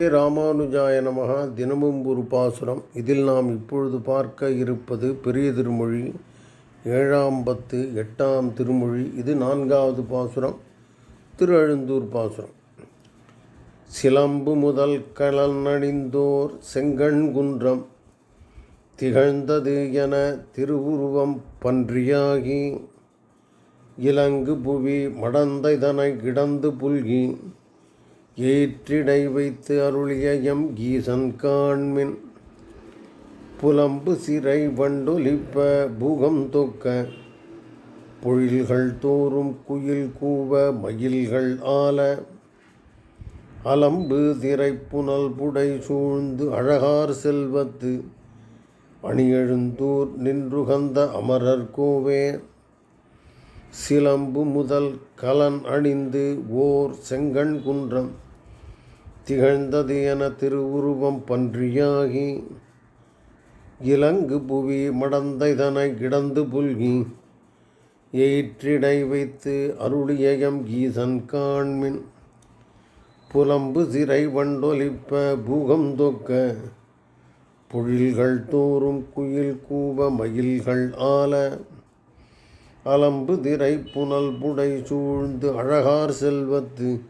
ஸ்ரீ ராமானுஜாய நமக தினமும் ஒரு பாசுரம். இதில் நாம் இப்பொழுது பார்க்க இருப்பது பெரிய திருமொழி ஏழாம் பத்து எட்டாம் திருமொழி. இது நான்காவது பாசுரம் திருஅழுந்தூர் பாசுரம். சிலம்பு முதல் கலன் அணிந்தோர் செங்கண் குன்றம் திகழ்ந்தது என திருவுருவம் பன்றியாகி இலங்கு புவி மடந்தைதனை கிடந்து புல்கி ஏற்றிடை வைத்து அருளிய எம் கீசன் காண்மின். புலம்பு சிறை வண்டொலிப்ப பூகம் தொக்க. பொழில்கள் தோறும் குயில் கூவ மயில்கள் ஆல. அலம்பு திரை புனல் புடை சூழ்ந்து அழகார் செல்வத்து. அணியெழுந்தூர் நின்றுகந்த அமரர் கோவே. சிலம்பு முதல் கலன் அணிந்து ஓர் செங்கண் குன்றம். திகழ்ந்தது என திருவுருவம் பன்றியாகி இலங்கு புவி மடந்தைதனை கிடந்து புல்கி ஏற்றிடை வைத்து அருளியம் கீசன் காண்மின். புலம்பு சிறை வண்டொலிப்ப பூகம் தொக்க பொழில்கள் தோறும் குயில் கூவ மயில்கள் ஆல. அலம்பு திரை புனல் புடை சூழ்ந்து அழகார் செல்வத்து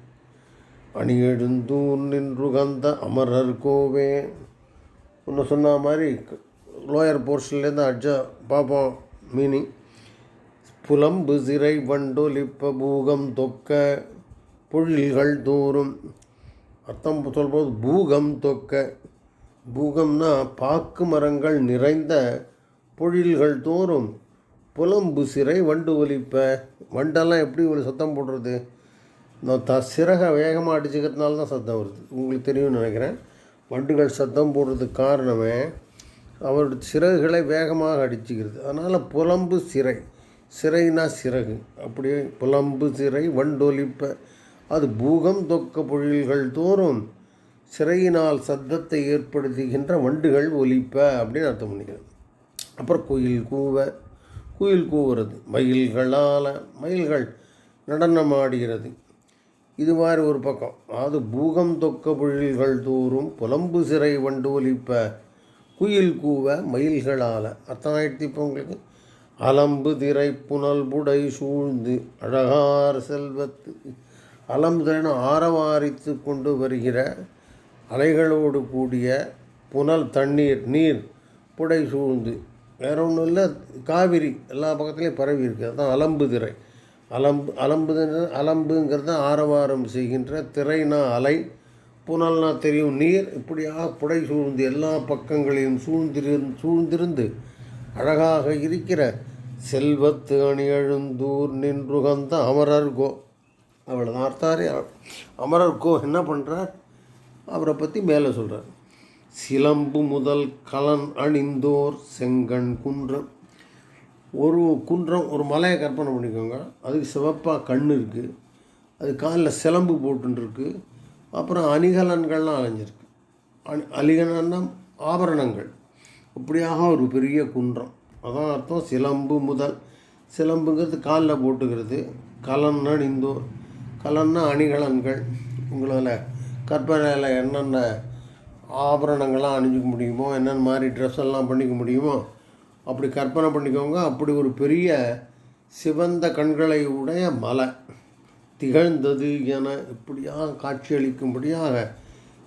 அணியெழுந்தூர் நின்றுகந்த அமரர் கோவே. ஒன்று சொன்ன மாதிரி லோயர் போர்ஷன்லேருந்து அட்ஜா பார்ப்போம் மீனிங் புலம்பு சிறை வண்டொலிப்ப பூகம் தொக்க பொழில்கள் தோறும். அர்த்தம் சொல்லும்போது பூகம் தொக்க. பூகம்னா பாக்கு மரங்கள் நிறைந்த பொழில்கள் தோறும். புலம்பு சிறை வண்டு ஒலிப்ப. வண்டெல்லாம் எப்படி ஒரு சத்தம் போடுறது? நான் த சிறகை வேகமாக அடிச்சுக்கிறதுனால தான் சத்தம் வருது. உங்களுக்கு தெரியும்னு நினைக்கிறேன். வண்டுகள் சத்தம் போடுறதுக்கு காரணமே அவருடைய சிறகுகளை வேகமாக அடிச்சுக்கிறது. அதனால் புலம்பு சிறை. சிறைனா சிறகு. அப்படியே புலம்பு சிறை வண்டொலிப்ப. அது பூகம் தொக்க பொழில்கள் தோறும் சிறையினால் சத்தத்தை ஏற்படுத்துகின்ற வண்டுகள் ஒலிப்ப அப்படின்னு அர்த்தம் பண்ணிக்கிறேன். அப்புறம் குயில் கூவ. குயில் கூவுறது. மயில்களால். மயில்கள் நடனமாடுகிறது இது மாதிரி ஒரு பக்கம். அதாவது பூகம் தொக்க பொழில்கள் தோறும் புலம்பு சிறை வண்டு ஒலிப்ப குயில் கூவ மயில்களால். அர்த்தம் ஆயிடுத்து இப்போ உங்களுக்கு. அலம்பு திரை புனல் புடை சூழ்ந்து அழகார் செல்வத்து. அலம்புதன ஆரவாரித்து கொண்டு வருகிற அலைகளோடு கூடிய புனல் தண்ணீர் நீர் புடை சூழ்ந்து. வேற ஒன்றும் இல்லை காவிரி எல்லா பக்கத்துலேயும் பரவி இருக்குது அதுதான் அலம்பு திரை. அலம்பு அலம்பு அலம்புங்கிறது ஆரவாரம் செய்கின்ற திரைனா அலை புனல்னா தெரியும் நீர் இப்படியாக புடை சூழ்ந்து எல்லா பக்கங்களையும் சூழ்ந்திரு சூழ்ந்திருந்து அழகாக இருக்கிற செல்வத்து அணியழுந்தூர் நின்றுகந்த அமரர்கோ அவ்வளோதான் அர்த்தாரே அமரர்கோ என்ன பண்ணுறார் அவரை பற்றி மேலே சொல்கிறார் சிலம்பு முதல் கலன் அணிந்தோர் செங்கண் குன்றம் ஒரு குன்றம் ஒரு மலையை கற்பனை பண்ணிக்கோங்க. அதுக்கு சிவப்பாக கண் இருக்குது அது காலில் சிலம்பு போட்டுருக்கு அப்புறம் அணிகலன்கள்லாம் அலைஞ்சிருக்கு. அணி அலிகலன்னா ஆபரணங்கள். இப்படியாக ஒரு பெரிய குன்றம். அதான் அர்த்தம். சிலம்பு முதல். சிலம்புங்கிறது காலில் போட்டுக்கிறது. கலன்னா இந்தோர். கலன்னா அணிகலன்கள். உங்களால் கற்பனையில் என்னென்ன ஆபரணங்கள்லாம் அணிஞ்சிக்க முடியுமோ என்னென்ன மாதிரி ட்ரெஸ் எல்லாம் பண்ணிக்க முடியுமோ அப்படி கற்பனை பண்ணிக்கோங்க. அப்படி ஒரு பெரிய சிவந்த கண்களை உடைய மலை திகழ்ந்தது என இப்படியாக காட்சியளிக்கும்படியாக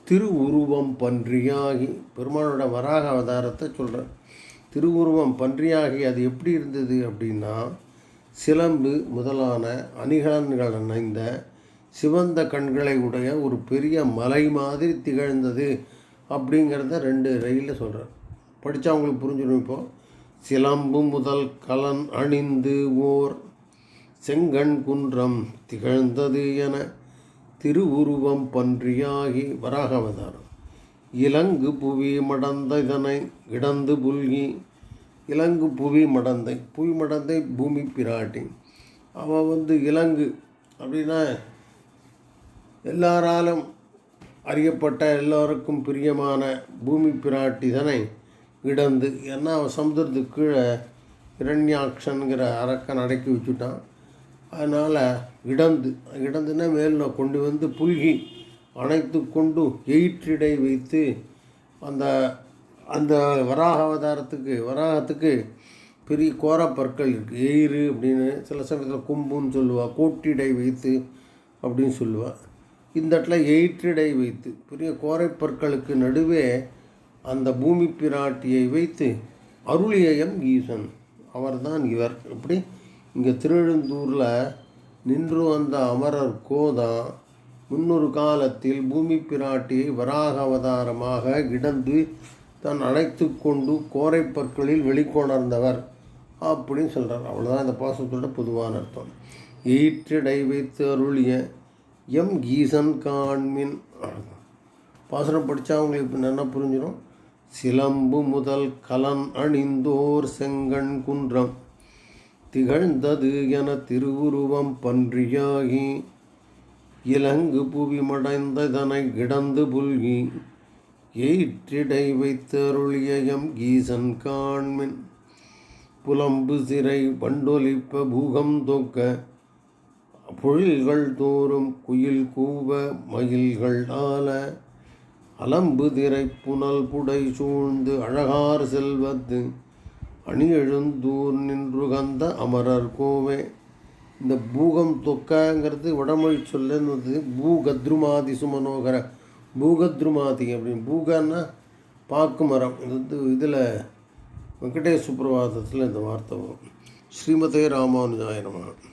திருவுருவம் பன்றியாகி பெருமானோட வராக அவதாரத்தை சொல்கிறேன் திருவுருவம் பன்றியாகி அது எப்படி இருந்தது அப்படின்னா சிலம்பு முதலான அணிகலன்கள் அணைந்த சிவந்த கண்களை உடைய ஒரு பெரிய மலை மாதிரி திகழ்ந்தது அப்படிங்கிறத ரெண்டு ரயிலில் சொல்கிறேன் படித்தா அவங்களுக்கு புரிஞ்சிடும் இப்போது சிலம்பு முதல் கலன் அணிந்து ஓர் செங்கண் குன்றம் திகழ்ந்தது என திருவுருவம் பன்றியாகி வராகவதாரம். இலங்கு புவி மடந்தை இதனை இடந்து புல்கி இலங்கு புவி மடந்தை புவி மடந்தை பூமி பிராட்டி. அவன் வந்து இலங்கு அப்படின்னா எல்லாராலும் அறியப்பட்ட எல்லோருக்கும் பிரியமான பூமி பிராட்டிதனை இடந்து ஏன்னா அவன் சமுத்திரத்துக்கு கீழே இரண்யாக்ஷனுங்கிற அரக்கன் அடக்கி வச்சுட்டான். அதனால் இடந்து இடந்துன்னா மேலே கொண்டு வந்து புல்கி அணைத்து கொண்டு எயிற்றிடை வைத்து அந்த அந்த வராக அவதாரத்துக்கு வராகத்துக்கு பெரிய கோரப்பற்கள் இருக்குது எயிறு அப்படின்னு சில சமயத்தில் கொம்புன்னு சொல்லுவாள் கோட்டிடை வைத்து அப்படின்னு சொல்லுவாள் இந்த இடத்துல எயிற்றிடை வைத்து பெரிய கோரைப்பற்களுக்கு நடுவே அந்த பூமி பிராட்டியை வைத்து அருளியம் ஈசன். அவர்தான் இவர். இப்படி இங்கே திருவெழுந்தூரில் நின்று வந்த அமரர் கோதான் முன்னொரு காலத்தில் பூமி பிராட்டியை வராக அவதாரமாக கிடந்து தான் அழைத்து கொண்டு கோரைப்பற்களில் வெளிக்கொணர்ந்தவர் அப்படின்னு சொல்கிறார் அவ்வளோதான் இந்த பாசத்தோட பொதுவான அர்த்தம். ஈற்றடை வைத்து அருளிய எம் கீசன் காண்மின். பாசனம் படித்தா அவங்களுக்கு இப்போ என்ன புரிஞ்சிடும் சிலம்பு முதல் கலன் அணிந்தோர் செங்கண் குன்றம். திகழ்ந்தது என திருவுருவம் பன்றியாகி இலங்கு புவி மடைந்ததனை கிடந்து புல்கி எயிற்றிடை வைத்து கீசன் காண்மின். புலம்பு சிறை வண்டொலிப்ப பூகம் தொக்க பொழில்கள் தோறும் குயில் கூவ மயில்கள் ஆல அலம்பு திரை புனல் புடை சூழ்ந்து அழகார் செல்வது. அணி எழுந்தூர் நின்று கந்த அமரர் கோவே. இந்த பூகம் தொக்கங்கிறது வடமொழி சொல்லுன்னு வந்து பூகத்ருமாதி சுமனோகர. பூகத்ருமாதி அப்படின்னு. பூகன்னா பாக்கு மரம். இது வந்து இதில் வெங்கடேஷ் சுப்பிரபாதத்தில் இந்த வார்த்தை வரும். ஸ்ரீமதே ராமானுஜாயிரமான்